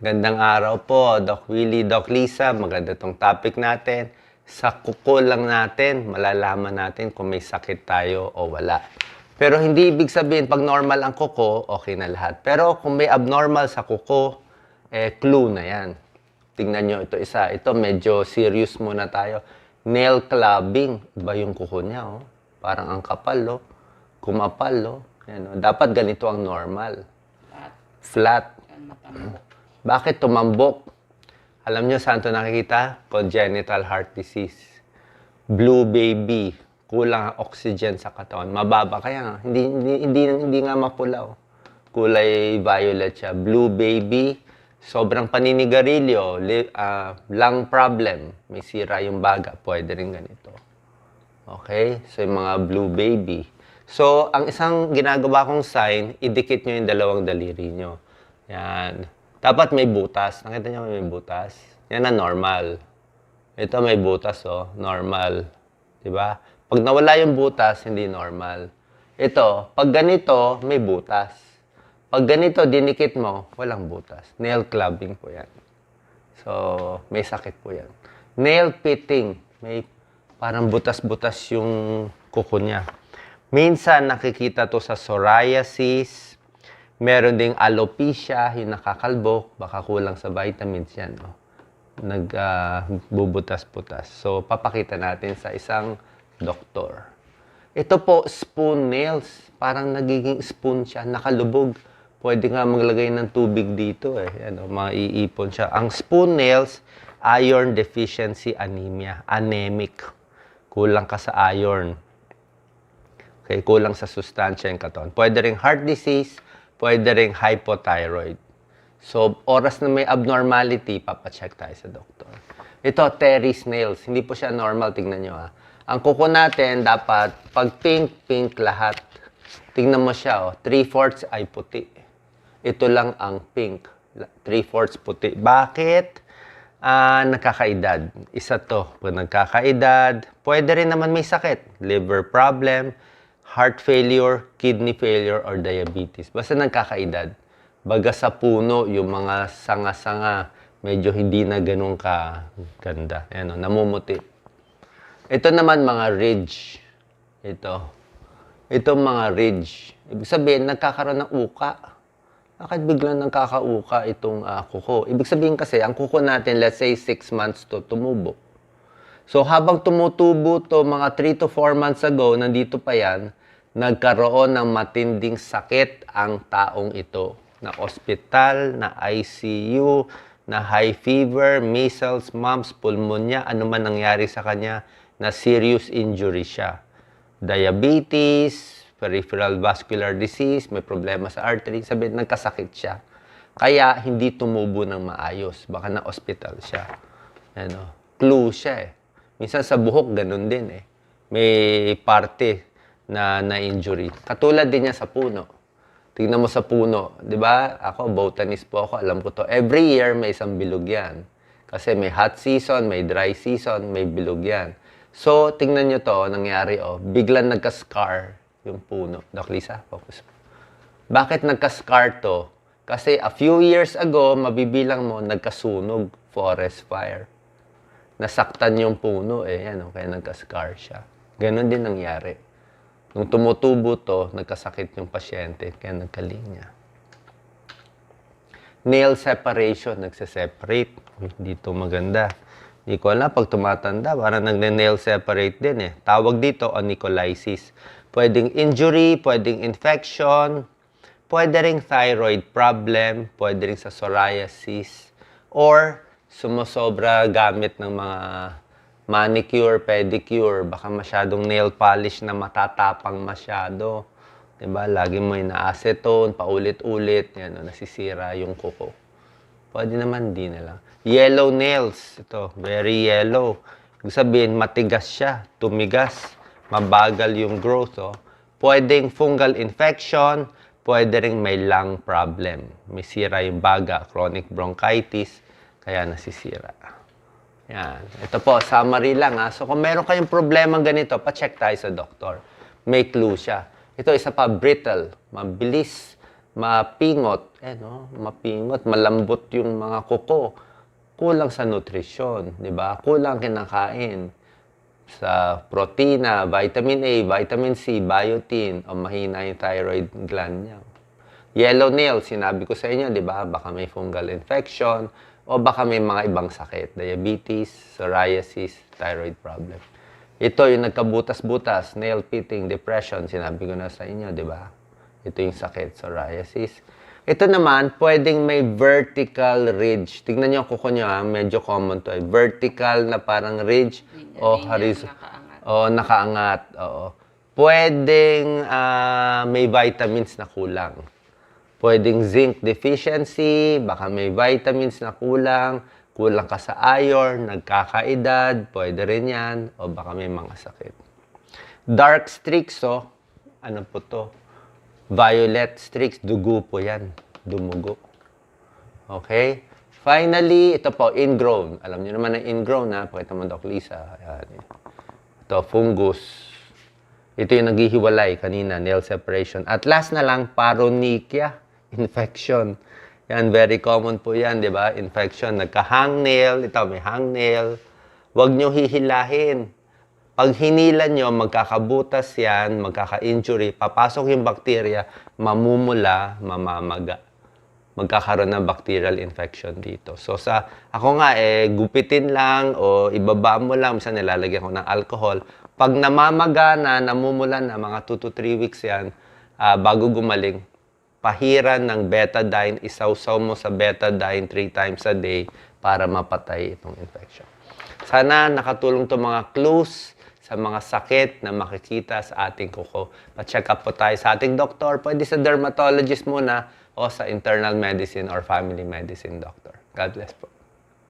Gandang araw po, Doc Willie, Doc Lisa. Maganda tong topic natin. Sa kuko lang natin, malalaman natin kung may sakit tayo o wala. Pero hindi ibig sabihin, pag normal ang kuko, okay na lahat. Pero kung may abnormal sa kuko, eh, clue na yan. Tingnan nyo ito isa. Ito medyo serious muna tayo. Nail clubbing. Iba yung kuko niya, oh. Parang ang kapal, oh. Kumapal, oh. Yan, oh. Dapat ganito ang normal. At Flat. Bakit tumambok? Alam nyo saan ito nakikita? Congenital heart disease. Blue baby. Kulang ang oxygen sa katawan. Mababa. Kaya nga, hindi, hindi, hindi, hindi nga mapula. oh. Kulay violet siya. Blue baby. Sobrang paninigarilyo. Ah, lung problem. May sira yung baga. Pwede rin ganito. Okay? So, yung mga blue baby. So, ang isang ginagawa kong sign, idikit nyo yung dalawang daliri nyo. Yan. Dapat may butas. Nakita nyo may butas? Yan ang normal. Ito may butas, oh. Normal. 'Di ba? Pag nawala yung butas, hindi normal. Ito, pag ganito, may butas. Pag ganito, dinikit mo, walang butas. Nail clubbing po yan. So, may sakit po yan. Nail pitting. May parang butas-butas yung kuko niya. Minsan nakikita to sa psoriasis. Meron ding alopecia, yung nakakalbo. Baka kulang sa vitamins yan. No? Nagbubutas-butas. so, papakita natin sa isang doktor. Ito po, spoon nails. Parang nagiging spoon siya, nakalubog. Pwede nga maglagay ng tubig dito eh. Ano, maiipon siya. Ang spoon nails, iron deficiency anemia. Anemic. Kulang ka sa iron. Okay, kulang sa sustansya yung katawan. Pwede ring heart disease, pwede ring hypothyroid. So, oras na may abnormality, papacheck tayo sa doktor. Ito, Terry's nails. Hindi po siya normal, tingnan nyo ha. Ang kuko natin, dapat, pag pink, pink lahat. Tingnan mo siya, oh. Three-fourths ay puti. Ito lang ang pink. Three-fourths puti. Bakit? Ah, nagkakaedad. Isa to. Pag nagkakaedad, pwede rin naman may sakit. Liver problem, heart failure, kidney failure, or diabetes. Basta nagkakaedad. Baga sa puno, yung mga sanga-sanga, medyo hindi na ganun ka ganda. Ayan, o, namumuti. Ito naman mga ridge. Ito. Ito mga ridge. Ibig sabihin, nagkakaroon ng uka. Bakit biglang nagkakauka itong ah, kuko? Ibig sabihin kasi, ang kuko natin, let's say 6 months to tumubo. So habang tumutubo to, mga 3 to 4 months ago, nandito pa yan, nagkaroon ng matinding sakit ang taong ito. Na ospital, na ICU, na high fever, measles, mumps, pulmonya, ano man nangyari sa kanya, na serious injury siya. Diabetes, peripheral vascular disease, may problema sa artery, sabihin nagkasakit siya. Kaya hindi tumubo ng maayos. Baka na hospital siya. Ano, clue siya eh. Minsan sa buhok, ganun din eh. May parte na na-injury. Katulad din niya sa puno. Tingnan mo sa puno. Di ba? Ako, botanist po ako. Alam ko to. Every year, may isang bilog yan. Kasi may hot season, may dry season, may bilog yan. So, tingnan nyo to, nangyari oh. Biglang nagka-scar yung puno. Doc Lisa, focus. Bakit nagka-scar to? Kasi a few years ago, mabibilang mo, nagkasunog, forest fire. Nasaktan yung puno eh, yan, oh, kaya nagka-scar siya. Ganon din nangyari. Nung tumutubo to, nagkasakit yung pasyente, kaya nagkalinya. Nail separation, nagse-separate. Uy, Hindi to maganda. Hindi ko alam, pag tumatanda, parang nagne-nail separate din eh. Tawag dito, onycholysis. Pwedeng injury, pwedeng infection, pwede ring thyroid problem, pwede ring sa psoriasis, or sumusobra gamit ng mga manicure, pedicure, baka masyadong nail polish na matatapang masyado. 'Di ba? Lagi mo ina-acetone, paulit-ulit, yan, no, nasisira yung kuko. Pwede naman di na lang. Yellow nails, ito, very yellow. Ibig sabihin, matigas siya, tumigas, mabagal yung growth. Oh. Pwedeng fungal infection, pwede ring may lung problem. May sira yung baga, chronic bronchitis, kaya nasisira. Yan. Ito po, summary lang ha. So kung meron kayong problema ganito, pa-check tayo sa doktor. May clue siya. Ito isa pa, brittle. Mabilis mapingot, eh no, mapingot, malambot yung mga kuko. Kulang sa nutrisyon, di ba? Kulang kinakain sa protina, vitamin A, vitamin C, biotin, o mahina yung thyroid gland niya. Yellow nail, sinabi ko sa inyo, di ba? Baka may fungal infection o baka may mga ibang sakit, diabetes, psoriasis, thyroid problem. Ito yung nagkabutas-butas, nail pitting, depression, sinabi ko na sa inyo, di ba? Ito yung sakit, psoriasis. Ito naman, pwedeng may vertical ridge. Tignan niyo ang kuko niyo, ha? medyo common to. Eh. Vertical na parang ridge o horizontal. O nakaangat. Oo. Pwedeng ah, may vitamins na kulang. Pwedeng zinc deficiency, baka may vitamins na kulang, kulang ka sa iron, nagkakaedad, pwede rin yan, o baka may mga sakit. Dark streaks, oh, ano po to? Violet streaks, dugo po yan. Dumugo. Okay? Finally, ito po, ingrown. Alam niyo naman na ingrown, ha? Pakita mo, Doc Lisa. Ayan. Ito, fungus. Ito yung naghihiwalay kanina, nail separation. At last na lang, paronychia, infection. Yan, very common po yan, di ba? Infection, nagka-hangnail, ito may hangnail. Huwag nyo hihilahin. Pag hinila nyo, magkakabutas yan, magkaka-injury, papasok yung bacteria, mamumula, mamamaga. Magkakaroon ng bacterial infection dito. So sa ako nga eh gupitin lang o ibaba mo lang, minsan nilalagyan ko ng alcohol. Pag namamaga na, namumula na, mga 2 to 3 weeks yan, ah, bago gumaling, pahiran ng betadine, isawsaw mo sa betadine 3 times a day para mapatay itong infection. Sana nakatulong to mga clues sa mga sakit na makikita sa ating kuko. Pa-check up po tayo sa ating doktor. Pwede sa dermatologist muna o sa internal medicine or family medicine doctor. God bless po.